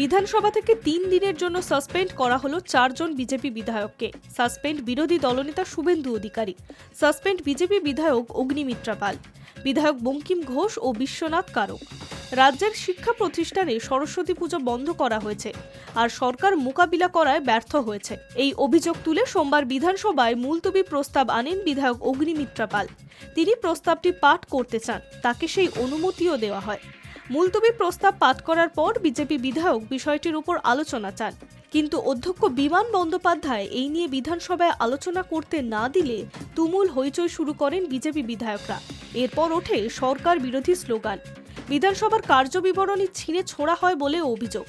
বিধানসভা থেকে তিন দিনের জন্য সাসপেন্ড করা হলো চারজন বিজেপি বিধায়ককে। সাসপেন্ড বিরোধী দলনেতা শুভেন্দু অধিকারী, সাসপেন্ড বিজেপি বিধায়ক অগ্নিমিত্রা পাল, বিধায়ক বঙ্কিম ঘোষ ও বিশ্বনাথ কারক। রাজ্যের শিক্ষা প্রতিষ্ঠানে সরস্বতী পুজো বন্ধ করা হয়েছে আর সরকার মোকাবিলা করায় ব্যর্থ হয়েছে। এই অভিযোগ তুলে সোমবার বিধানসভায় মুলতবি প্রস্তাব আনেন বিধায়ক অগ্নিমিত্রা পাল। তিনি প্রস্তাবটি পাঠ করতে চান, তাকে সেই অনুমতিও দেওয়া হয়। মুলতবি প্রস্তাব পাঠ করার পর বিজেপি বিধায়ক বিষয়টির উপর আলোচনা চান। কিন্তু অধ্যক্ষ বিমান বন্দ্যোপাধ্যায় এই নিয়ে বিধানসভায় আলোচনা করতে না দিলে তুমুল হইচই শুরু করেন বিজেপি বিধায়করা। এরপর ওঠে সরকার বিরোধী স্লোগান। বিধানসভার কার্যবিবরণী ছিঁড়ে ছোড়া হয় বলে অভিযোগ।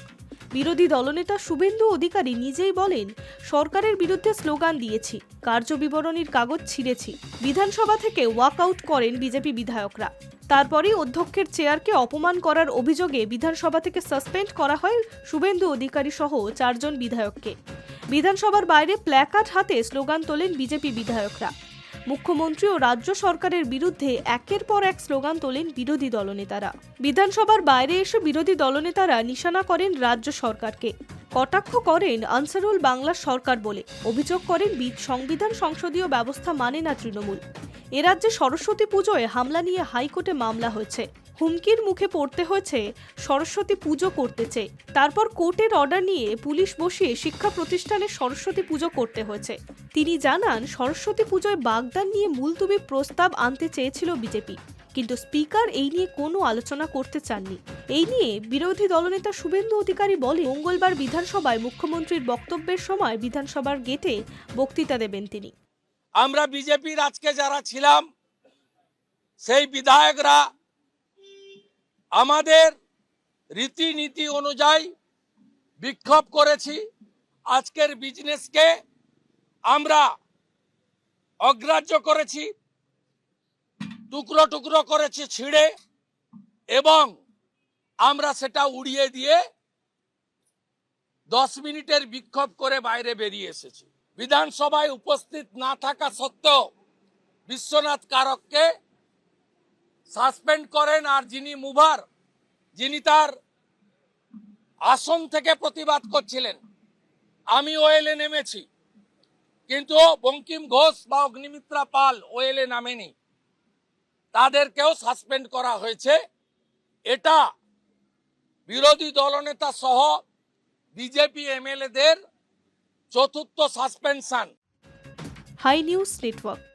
বিরোধী দলনেতা শুভেন্দু অধিকারী নিজেই বলেন, সরকারের বিরুদ্ধে স্লোগান দিয়েছি, কার্যবিবরণীর কাগজ ছিঁড়েছি। বিধানসভা থেকে ওয়াকআউট করেন বিজেপি বিধায়করা। তারপরেই অধ্যক্ষের চেয়ারকে অপমান করার অভিযোগে বিধানসভা থেকে সাসপেন্ড করা হয় শুভেন্দু অধিকারী সহ চারজন বিধায়ককে। বিধানসভার বাইরে প্ল্যাকার্ড হাতে স্লোগান তোলেন বিজেপি বিধায়করা। মুখ্যমন্ত্রী ও রাজ্য সরকারের বিরুদ্ধে একের পর এক স্লোগান তোলেন বিরোধী দলনেতারা। বিধানসভার বাইরে এসে বিরোধী দলনেতারা নিশানা করেন রাজ্য সরকারকে। কটাক্ষ করেন আনসারুল বাংলা সরকার বলে। অভিযোগ করেন সংবিধান সংসদীয় ব্যবস্থা মানে না তৃণমূল। এ রাজ্যে সরস্বতী পুজোয় হামলা নিয়ে হাইকোর্টে মামলা হয়েছে। হুমকির মুখে পড়তে হয়েছে, সরস্বতী পুজো করতে চেয়ে। তারপর কোর্টের অর্ডার নিয়ে পুলিশ বসিয়ে শিক্ষা প্রতিষ্ঠানে সরস্বতী পুজো করতে হয়েছে। তিনি জানান, সরস্বতী পুজোয় বাগদান নিয়ে মুলতুবি প্রস্তাব আনতে চেয়েছিল বিজেপি। কিন্তু স্পিকার এই নিয়ে কোনো আলোচনা করতে চাননি। এই নিয়ে বিরোধী দলনেতা শুভেন্দু অধিকারী বলে মঙ্গলবার বিধানসভায় মুখ্যমন্ত্রীর বক্তব্যের সময় বিধানসভার গেটে বক্তৃতা দেবেন তিনি। আমরা বিজেপির আজকে যারা ছিলাম, সেই বিধায়করা আমাদের রীতিনীতি অনুযায়ী বিক্ষোভ করেছি। আজকের বিজনেসকে আমরা অগ্রাহ্য করেছি। টুকরো টুকরো করেছি ছিঁড়ে এবং আমরা সেটা উড়িয়ে দিয়ে দশ মিনিটের বিক্ষোভ করে বাইরে বেরিয়ে এসেছি। বিধানসভায় উপস্থিত না থাকা সত্ত্বেও বিশ্বনাথ কারককে সাসপেন্ড করেন আর যিনি মুভার, যিনি তার আসন থেকে প্রতিবাদ করছিলেন। আমি ওয়েলে নেমেছি, কিন্তু বঙ্কিম ঘোষ বা অগ্নিমিত্রা পাল ওয়েলে নামেনি। তাদেরকেও সাসপেন্ড করা হয়েছে। এটা বিরোধী দলনেতা সহ বিজেপি এমএলএদের চতুর্থ সাসপেনশন হাই নিউজ নেটওয়ার্ক।